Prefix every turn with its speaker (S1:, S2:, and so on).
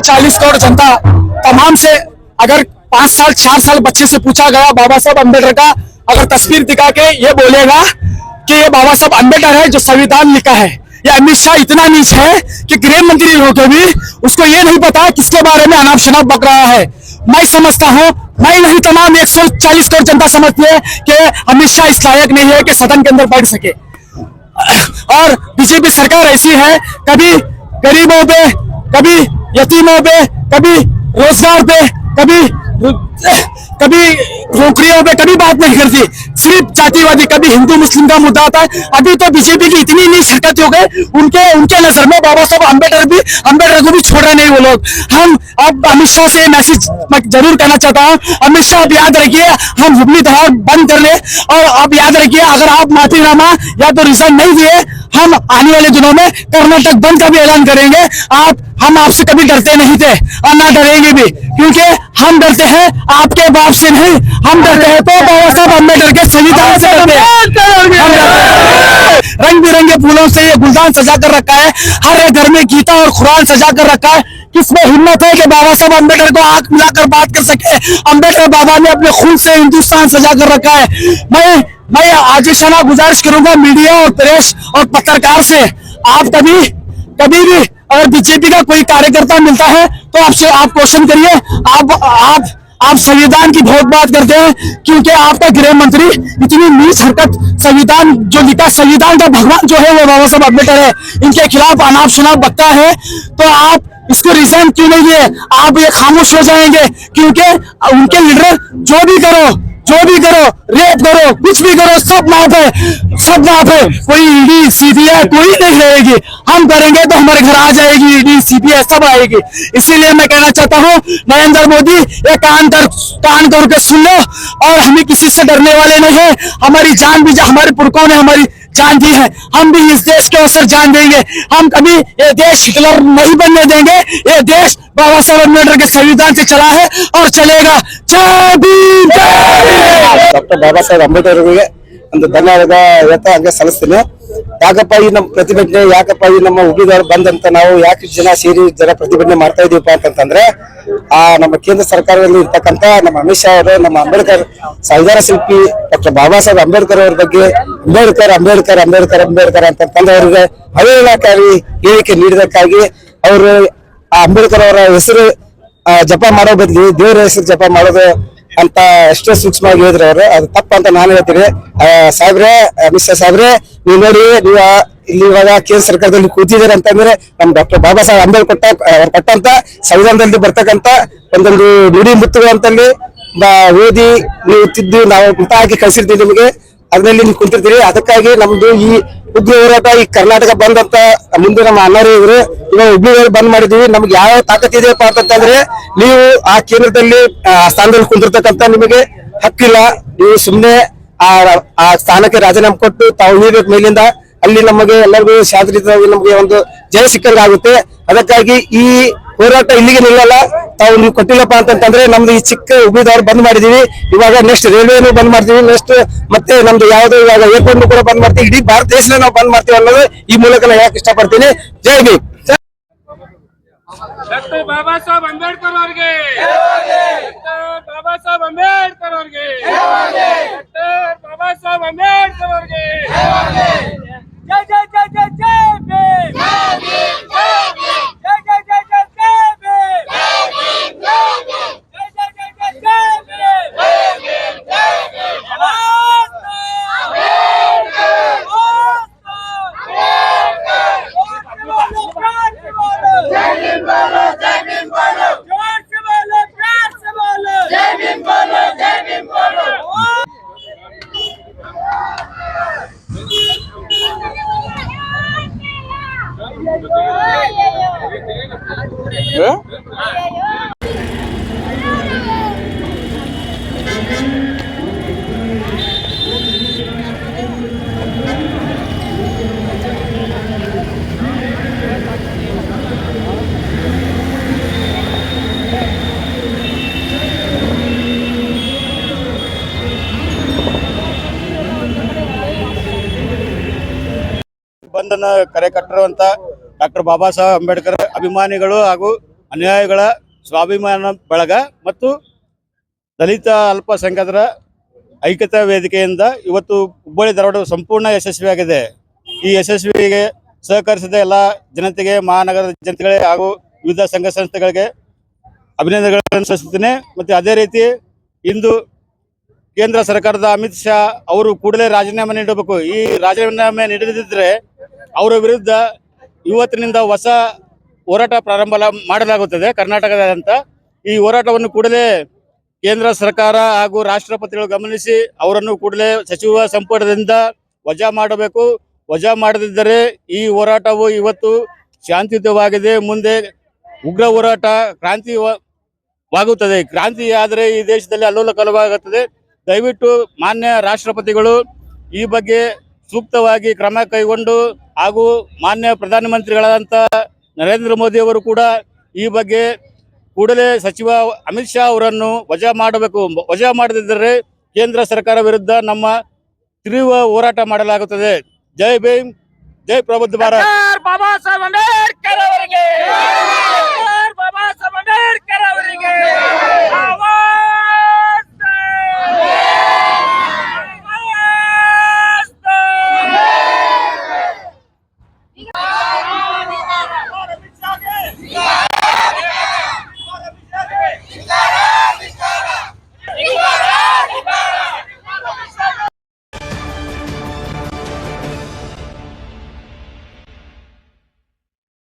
S1: 140 करोड़ जनता तमाम से, अगर पाँच साल, चार साल बच्चे से पूछा गया, बाबा साहब अंबेडकर का, अगर तस्वीर दिखा के ये बोलेगा कि ये बाबा साहब अंबेडकर है, जो संविधान लिखा है। ये अमित शाह इतना नीच है कि गृह मंत्री होकर भी उसको ये नहीं पता किसके बारे में अनाप शनाप बक रहा है। मैं समझता हूँ, मैं नहीं, तमाम 140 करोड़ जनता समझती है कि अमित शाह इस लायक नहीं है कि सदन के अंदर बैठ सके। और बीजेपी सरकार ऐसी है, कभी गरीबों पे, कभी यतीमों पे कभी रोज़गार पे कभी कभी नौकरियों पे कभी बात नहीं करती। सिर्फ़ जातिवादी, कभी हिंदू, मुस्लिम का मुद्दा आता है। अभी तो बीजेपी की इतनी नीच हरकत हो गई, उनके उनके नज़र में बाबा साहब अंबेडकर भी अंबेडकर को भी छोड़ रहे नहीं वो लोग। हम, अब अमित शाह से मैसेज ज़रूर कहना चाहता हूँ। अमित शाह आप याद रखिए, हम हुबली धरार बंद कर ले। और आप याद रखिए, अगर आप माफीनामा या तो रिजाइन नहीं दिए हम आने वाले दिनों में कर्नाटक बंद का भी ऐलान करेंगे। आप हम आपसे कभी डरते नहीं थे और ना डरेंगे भी क्योंकि हम डरते हैं आपके बाप से नहीं हम डरते हैं। तो बाबा साहब अंबेडकर के संविधान से डरते हैं। रंग बिरंगे फूलों से ये गुलदान सजा कर रखा है। हर एक घर में गीता और कुरान सजा कर रखा है। किसमें हिम्मत है कि बाबा साहब अंबेडकर को आँख मिलाकर बात कर सके? अंबेडकर बाबा ने अपने खून से हिंदुस्तान सजा कर रखा है। मैं मैं आजिशाना गुजारिश करूँगा मीडिया और प्रेस और पत्रकार से, आप कभी कभी भी अगर बीजेपी का कोई कार्यकर्ता मिलता है तो आपसे आप क्वेश्चन करिए। आप आप आप संविधान की बहुत बात करते हैं, क्योंकि आपका गृह मंत्री इतनी नीच हरकत संविधान, जो लिखा संविधान का भगवान जो है, वो बाबा साहब अंबेडकर है। इनके खिलाफ अनाप शनाप बकता है तो आप इसको रिजाइन क्यों नहीं दिए आप ये खामोश हो जाएँगे, क्योंकि उनके लीडर जो भी करो जो भी करो रेप करो कुछ भी करो सब माफ़ है। सब माफ़ है। कोई ईडी, सीबीआई, कोई नहीं रहेगी। हम करेंगे तो हमारे घर आ जाएगी, ईडी, सीबीआई सब आएगी। इसीलिए मैं कहना चाहता हूँ, नरेंद्र मोदी ये कान कर, कान करके सुन लो, और हमें किसी से डरने वाले नहीं है। हमारी जान भी जा- हमारे पुरखों ने हमारी जान दी है। हम भी इस देश के अवसर जान देंगे। हम कभी ये देश हिटलर नहीं बनने देंगे। ये देश बाबा साहब अंबेडकर के संविधान से चला है और चलेगा। जय भीम जय भीम।
S2: ಒಂದು ಧನ್ಯವಾದ ಹೇಳ್ತಾ ಹಂಗೆ ಸಲ್ಲಿಸ್ತೀನಿ. ಯಾಕಪ್ಪ ಈ ನಮ್ಮ ಪ್ರತಿಭಟನೆ ಯಾಕಪ್ಪ ಈ ನಮ್ಮ ಹುಡುಗರು ಬಂದಂತ ನಾವು ಯಾಕೆ ಜನ ಸೇರಿ ಜನ ಪ್ರತಿಭಟನೆ ಮಾಡ್ತಾ ಇದೀವಪ್ಪ ಅಂತಂದ್ರೆ ಆ ನಮ್ಮ ಕೇಂದ್ರ ಸರ್ಕಾರದಲ್ಲಿ ಇರ್ತಕ್ಕಂತ ನಮ್ಮ ಅಮಿತ್ ಶಾ ಅವರು, ನಮ್ಮ ಅಂಬೇಡ್ಕರ್ ಸಂವಿಧಾನ ಶಿಲ್ಪಿ, ಡಾಕ್ಟರ್ ಬಾಬಾ ಸಾಹೇಬ್ ಅಂಬೇಡ್ಕರ್ ಅವ್ರ ಬಗ್ಗೆ ಅಂಬೇಡ್ಕರ್ ಅಂಬೇಡ್ಕರ್ ಅಂಬೇಡ್ಕರ್ ಅಂಬೇಡ್ಕರ್ ಅಂತಂದ್ರೆ ಅವ್ರಿಗೆ ಅವಹೇಳನಕಾರಿ ಹೇಳಿಕೆ ನೀಡಿದಕ್ಕಾಗಿ ಅವರು ಆ ಅಂಬೇಡ್ಕರ್ ಅವರ ಹೆಸರು ಜಪ ಮಾಡೋ ಬದಲಿ ದೇವರ ಹೆಸರು ಜಪ ಮಾಡೋದು ಅಂತ ಎಷ್ಟೇ ಸೂಕ್ಷ್ಮವಾಗಿ ಹೇಳಿದ್ರು ಅವರು. ಅದು ತಪ್ಪು ಅಂತ ನಾನು ಹೇಳ್ತೀನಿ. ಸಾಹೇಬ್ರೆ ಮಿಸ್ಟರ್ ಸಾಹೇಬ್ರೆ, ನೀವು ನೋಡಿ, ನೀವು ಇಲ್ಲಿ ಇವಾಗ ಕೇಂದ್ರ ಸರ್ಕಾರದಲ್ಲಿ ಕೂತಿದ್ದೀರ ಅಂತಂದ್ರೆ ನಮ್ ಡಾಕ್ಟರ್ ಬಾಬಾ ಸಾಹೇಬ್ ಅಂಬೇಡ್ ಕೊಟ್ಟ ಅವ್ರು ಕೊಟ್ಟಂತ ಸಂವಿಧಾನದಲ್ಲಿ ಬರ್ತಕ್ಕಂತ ಒಂದೊಂದು ನುಡಿ ಮುತ್ತುಗಳು ಅಂತಲ್ಲಿ ಓದಿ ನೀವು ತಿದ್ದು ನಾವು ಮತ ಹಾಕಿ ಕಳಿಸಿರ್ತೀವಿ ನಿಮಗೆ. ಅದ್ರಲ್ಲಿ ನೀವು ಕುಂತಿರ್ತೀರಿ. ಅದಕ್ಕಾಗಿ ನಮ್ದು ಈ ಉಗ್ರ ಹೋರಾಟ ಈ ಕರ್ನಾಟಕ ಬಂದ್ ಅಂತ ಮುಂದೆ ನಮ್ಮ ಅಣ್ಣರು ಇದ್ರು. ಇವಾಗ ಹುಬ್ಳಿ ಬಂದ್ ಮಾಡಿದೀವಿ. ನಮ್ಗೆ ಯಾವ ತಾಕತ್ ಇದೆಯಪ್ಪ ಅಂತಂದ್ರೆ ನೀವು ಆ ಕೇಂದ್ರದಲ್ಲಿ, ಆ ಸ್ಥಾನದಲ್ಲಿ ಕುಂತಿರ್ತಕ್ಕಂಥ ನಿಮಗೆ ಹಕ್ಕಿಲ್ಲ. ನೀವು ಸುಮ್ಮನೆ ಆ ಆ ಸ್ಥಾನಕ್ಕೆ ರಾಜೀನಾಮೆ ಕೊಟ್ಟು ತಾವು ಇಳಿಬೇಕು ಮೇಲಿಂದ. ಅಲ್ಲಿ ನಮಗೆ ಎಲ್ಲರಿಗೂ ಶಾಂತಿಯುತವಾಗಿ ನಮಗೆ ಒಂದು ಜಯ ಸಿಕ್ಕಂಗಾಗುತ್ತೆ. ಅದಕ್ಕಾಗಿ ಈ ಹೋರಾಟ ಇಲ್ಲಿಗೆ ನಿಲ್ಲಲ್ಲ. ತಾವು ನೀವು ಕೊಟ್ಟಿಲ್ಲಪ್ಪ ಅಂತಂದ್ರೆ ನಮ್ದು ಈ ಚಿಕ್ಕ ಹುಬ್ಳಿದವ್ರು ಬಂದ್ ಮಾಡಿದೀವಿ. ಇವಾಗ ನೆಕ್ಸ್ಟ್ ರೈಲ್ವೆನು ಬಂದ್ ಮಾಡ್ತೀವಿ. ನೆಕ್ಸ್ಟ್ ಮತ್ತೆ ನಮ್ದು ಯಾವ್ದು ಇವಾಗ ಏರ್ಪೋರ್ಟ್ ಕೂಡ ಬಂದ್ ಮಾಡ್ತೀವಿ. ಇಡೀ ಭಾರತ ದೇಶನ ನಾವು ಬಂದ್ ಮಾಡ್ತೀವಿ ಅನ್ನೋದು ಈ ಮೂಲಕ ನಾನು ಯಾಕೆ ಇಷ್ಟಪಡ್ತೀನಿ. ಜೈ
S3: ಬಿ ಬಾಬಾ ಸಾಹೇಬ್ ಅಂಬೇಡ್ಕರ್ ಅವರಿಗೆ. ಬಾಬಾ ಸಾಹೇಬ್ ಅಂಬೇಡ್ಕರ್ ಅವರಿಗೆ. ಬಾಬಾ ಸಾಹೇಬ್ ಅಂಬೇಡ್ಕರ್ ಅವ್ರಿಗೆ ಜೈ ಜೈ ಜೈ ಜೈ ಜೈ ಭೀಮ್ ಜೈ ಜೈ ಜೈ ಜೈ ಜೈ ಭೀಮ್ ಜೈ ಜೈ ಜೈ ಜೈ ಜೈ ಭೀಮ್
S2: ಬಂಧನ ಕರೆ ಕಟ್ಟಿರುವಂತ ಡಾಕ್ಟರ್ ಬಾಬಾ ಸಾಹೇಬ್ ಅಂಬೇಡ್ಕರ್ ಅಭಿಮಾನಿಗಳು ಹಾಗೂ
S4: ಅನ್ಯಾಯಗಳ ಸ್ವಾಭಿಮಾನ ಬಳಗ ಮತ್ತು ದಲಿತ ಅಲ್ಪಸಂಖ್ಯಾತರ ಐಕ್ಯತಾ ವೇದಿಕೆಯಿಂದ ಇವತ್ತು ಹುಬ್ಬಳ್ಳಿ ಧಾರವಾಡ ಸಂಪೂರ್ಣ ಯಶಸ್ವಿಯಾಗಿದೆ. ಈ ಯಶಸ್ವಿಗೆ ಸಹಕರಿಸಿದ ಎಲ್ಲ ಜನತೆಗೆ ಮಹಾನಗರದ ಜನತೆಗಳಿಗೆ ಹಾಗೂ ವಿವಿಧ ಸಂಘ ಸಂಸ್ಥೆಗಳಿಗೆ ಅಭಿನಂದನೆಗಳನ್ನು ಸಲ್ಲಿಸುತ್ತೇನೆ. ಮತ್ತು ಅದೇ ರೀತಿ ಇಂದು ಕೇಂದ್ರ ಸರ್ಕಾರದ ಅಮಿತ್ ಶಾ ಅವರು ಕೂಡಲೇ ರಾಜೀನಾಮೆ ನೀಡಬೇಕು. ಈ ರಾಜೀನಾಮೆ ನೀಡದಿದ್ದರೆ ಅವರ ವಿರುದ್ಧ ಇವತ್ತಿನಿಂದ ಹೊಸ ಹೋರಾಟ ಪ್ರಾರಂಭ ಮಾಡಲಾಗುತ್ತದೆ. ಕರ್ನಾಟಕದಾದ್ಯಂತ ಈ ಹೋರಾಟವನ್ನು ಕೂಡಲೇ ಕೇಂದ್ರ ಸರ್ಕಾರ ಹಾಗೂ ರಾಷ್ಟ್ರಪತಿಗಳು ಗಮನಿಸಿ ಅವರನ್ನು ಕೂಡಲೇ ಸಚಿವ ಸಂಪುಟದಿಂದ ವಜಾ ಮಾಡಬೇಕು. ವಜಾ ಮಾಡದಿದ್ದರೆ ಈ ಹೋರಾಟವು ಇವತ್ತು ಶಾಂತಿಯುತವಾಗಿದೆ. ಮುಂದೆ ಉಗ್ರ ಹೋರಾಟ ಕ್ರಾಂತಿ ವಾಗುತ್ತದೆ. ಕ್ರಾಂತಿ ಆದರೆ ಈ ದೇಶದಲ್ಲಿ ಅಲ್ಲೋಲ ಕಲವಾಗುತ್ತದೆ ದಯವಿಟ್ಟು ಮಾನ್ಯ ರಾಷ್ಟ್ರಪತಿಗಳು ಈ ಬಗ್ಗೆ ಸೂಕ್ತವಾಗಿ ಕ್ರಮ ಕೈಗೊಂಡು ಹಾಗೂ ಮಾನ್ಯ ಪ್ರಧಾನಮಂತ್ರಿಗಳಾದಂಥ ನರೇಂದ್ರ ಮೋದಿ ಅವರು ಕೂಡ ಈ ಬಗ್ಗೆ ಕೂಡಲೇ ಸಚಿವ ಅಮಿತ್ ಶಾ ಅವರನ್ನು ವಜಾ ಮಾಡಬೇಕು. ವಜಾ ಮಾಡದಿದ್ದರೆ ಕೇಂದ್ರ ಸರ್ಕಾರ ವಿರುದ್ಧ ನಮ್ಮ ತೀವ್ರ ಹೋರಾಟ ಮಾಡಲಾಗುತ್ತದೆ. ಜೈ ಭೀಮ್, ಜೈ ಪ್ರಬುದ್ಧ ಭಾರತ್.